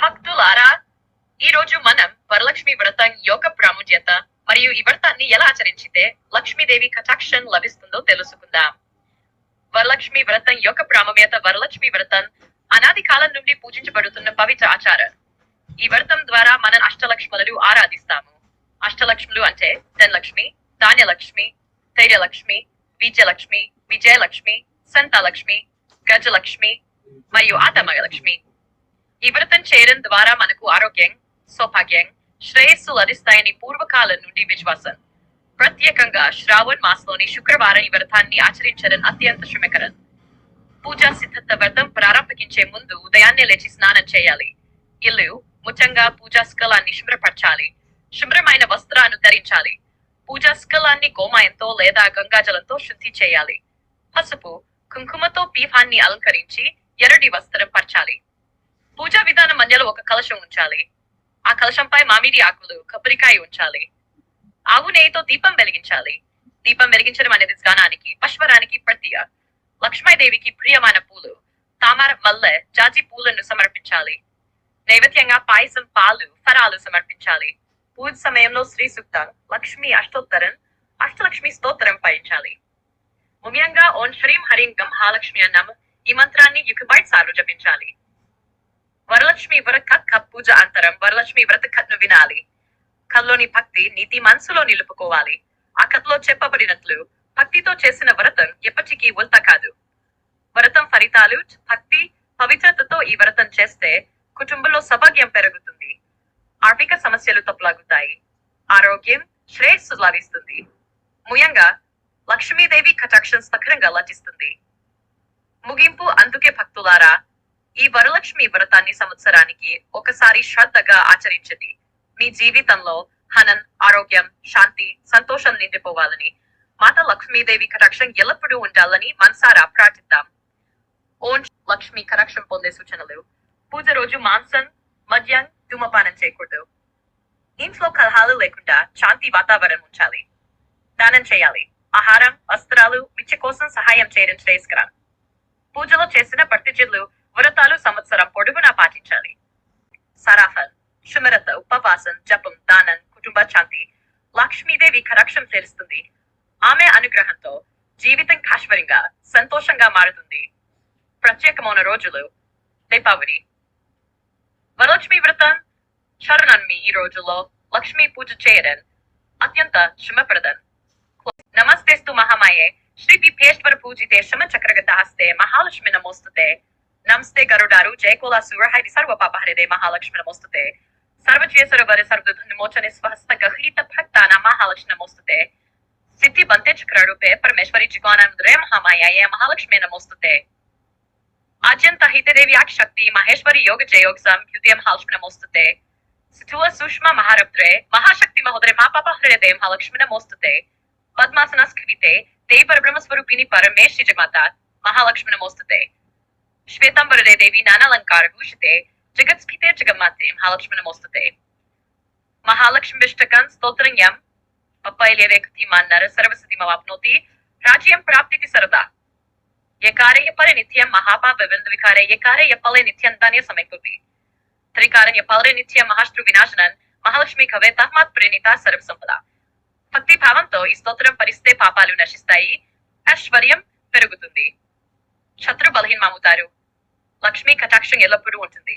భక్తులారా ఈ రోజు మనం వరలక్ష్మి వ్రతం యొక్క ప్రాముఖ్యత మరియు ఈ వ్రతాన్ని ఎలా ఆచరించితే లక్ష్మీదేవి కటాక్షన్ లభిస్తుందో తెలుసుకుందాం. వరలక్ష్మి వ్రతం యొక్క ప్రాముఖ్యత వరలక్ష్మి వ్రతం అనాది కాలం నుండి పూజించబడుతున్న పవిత్ర ఆచారం. ఈ వ్రతం ద్వారా మనం అష్టలక్ష్ములను ఆరాధిస్తాము. అష్టలక్ష్ములు అంటే ధనలక్ష్మి ధాన్యలక్ష్మి ధైర్యలక్ష్మి విజయలక్ష్మి విజయలక్ష్మి సంతలక్ష్మి గజలక్ష్మి మరియు ఆతమగలక్ష్మి ఈ వ్రతం చేయడం ద్వారా మనకు ఆరోగ్యం సౌభాగ్యం శ్రేయస్సు లభిస్తాయని పూర్వకాలం నుండి విశ్వాసం. ప్రత్యేకంగా శ్రావణ్ మాసంలోని శుక్రవారం ఈ వ్రతాన్ని ఆచరించడం అత్యంత శ్రమకరం. పూజా సిద్ధత వ్రతం ప్రారంభించే ముందు ఉదయాన్నే లేచి స్నానం చేయాలి. ఇల్లు ముఖ్యంగా పూజా స్కలాన్ని శుభ్రపరచాలి. శుభ్రమైన వస్త్రాన్ని ధరించాలి. పూజా స్కలాన్ని గోమాయంతో లేదా గంగాజలంతో శుద్ధి చేయాలి. పసుపు కుంకుమతో పీఠాన్ని అలంకరించి ఎరడి వస్త్రం పరచాలి. పూజా విధానం మధ్యలో ఒక కలశం ఉంచాలి. ఆ కలశంపై మామిడి ఆకులు కొబ్బరికాయ ఉంచాలి. ఆవు నెయ్యితో దీపం వెలిగించాలి. దీపం వెలిగించడం అనేది స్నానానికి పశ్వరానికి ప్రతీయ లక్ష్మీదేవికి ప్రియమైన పూలు తామర మల్లె జాజి పూలను సమర్పించాలి. నైవేద్యంగా పాయసం పాలు ఫరాలు సమర్పించాలి. పూజ సమయంలో శ్రీ సుక్త లక్ష్మి అష్టోత్తరం అష్టలక్ష్మి స్తోత్రం పయించాలి ముఖ్యంగా ఓం శ్రీం హరిం గం మహాలక్ష్మి అన్నం ఈ మంత్రాన్ని యుగబైట్ సార్లు జపించాలి. వరలక్ష్మి వ్రత కథ పూజ అంతరం వరలక్ష్మి వ్రత కథను వినాలి. కథలోని భక్తి నీతి మనసులో నిలుపుకోవాలి. ఆ కథలో చెప్పబడినట్లు భక్తితో చేసిన వ్రతం ఎప్పటికీ ఉల్త కాదు. వ్రతం ఫలితాలు భక్తి పవిత్రతతో ఈ వ్రతం చేస్తే కుటుంబంలో సౌభాగ్యం పెరుగుతుంది. ఆర్థిక సమస్యలు తప్పులాగుతాయి. ఆరోగ్యం శ్రేయస్సు లభిస్తుంది. ముఖ్యంగా లక్ష్మీదేవి కటాక్షం సకరంగా లభిస్తుంది. ముగింపు అందుకే భక్తులారా ఈ వరలక్ష్మి వ్రతాన్ని సంవత్సరానికి ఒకసారి శ్రద్ధగా ఆచరించండి. మీ జీవితంలో హనం ఆరోగ్యం శాంతి సంతోషం నిండిపోవాలని మాత లక్ష్మీదేవి కటాక్షం ఎల్లప్పుడూ ఉండాలని మనసారా ప్రార్థిద్దాం. ఓం లక్ష్మి కటాక్షం పొందే సూచనలు. పూజ రోజు మాంసం మద్యం ధూమపానం చేయకూడదు. ఇంట్లో కలహాలు లేకుండా శాంతి వాతావరణం ఉంచాలి. దానం చేయాలి. ఆహారం వస్త్రాలు విద్య కోసం సహాయం చేయడం శ్రేయస్కరం. పూజలో చేసిన ప్రతిజ్ఞలు వ్రతాలు సంవత్సరం పొడుగునా పాటించాలి. సరాఫల్ సుమరత ఉపవాసం జపం దానం కుటుంబ శాంతి లక్ష్మీదేవి కరక్షం చేరుస్తుంది. ఆమె అనుగ్రహంతో జీవితం కాశ్వరంగా సంతోషంగా మారుతుంది. ప్రత్యేకమైన రోజులు. దీపావళి. వరలక్ష్మి వ్రతం. శరణన్మి ఈ రోజుల్లో లక్ష్మీ పూజ చేయడం అత్యంత శ్రమప్రదం. నమస్తేస్తు మహామాయే. శ్రీ పీఠేశ్వర పూజితే శమ చక్రగత హస్తే మహాలక్ష్మి నమోస్తుతే. నమస్తే గరుడారు జయకోల సురహరి సర్వ పాపహరిదే మహాలక్ష్మి నమోస్తుతే సర్వచేశ్వర వర సర్వధన్ మోచనే స్వహస్త గహీత భక్తాన మహాలక్ష్మి నమోస్తుతే సిద్ధి బంతే చక్ర రూపే పరమేశ్వరి జిగానందరే మహామాయే మహాలక్ష్మి నమోస్తుతే అత్యంత హితదేవ్యాక్ శక్తి మహేశ్వరి యోగ జయోగ సంయుతే మహాలక్ష్మి నమోస్తుతే స్థూల సూక్ష్మ మహారబ్ద్రే మహాశక్తి మహోదరే మా పాప హృదయ మహాలక్ష్మి నమోస్తుతే పద్మాసన స్కృతే దేవి పరబ్రహ్మ స్వరూపిణి పరమేశ్వరి జగమాత మహాలక్ష్మి నమోస్తుతే శ్వేతాంబరదే దేవి నానాలంకార భూషితే జగత్స్ఫితే జగమ్మాతే మహాలక్ష్మి నమోస్తుతే మహాలక్ష్మి విష్టకం స్తోత్రం పప్పైలేవే కృతిమాన్నర సర్వసతి మవాప్నోతి రాజ్యం ప్రాప్తితి సరదా యకారే యపరే నిత్యం మహాపాప వింద వికారే యకారే యపలే నిత్యం ధాన్య సమయకృతి త్రికారం యపలే నిత్యం మహాశ్రు వినాశనన్ మహాలక్ష్మి కవే తహ్మాత్ ప్రేణిత సర్వ సంపద భక్తి భావంతో ఈ స్తోత్రం పరిస్తే పాపాలు నశిస్తాయి ఐశ్వర్యం పెరుగుతుంది శత్రు బలహీనమవుతారు లక్ష్మీ కటాక్షం ఎల్లప్పుడూ ఉంటుంది.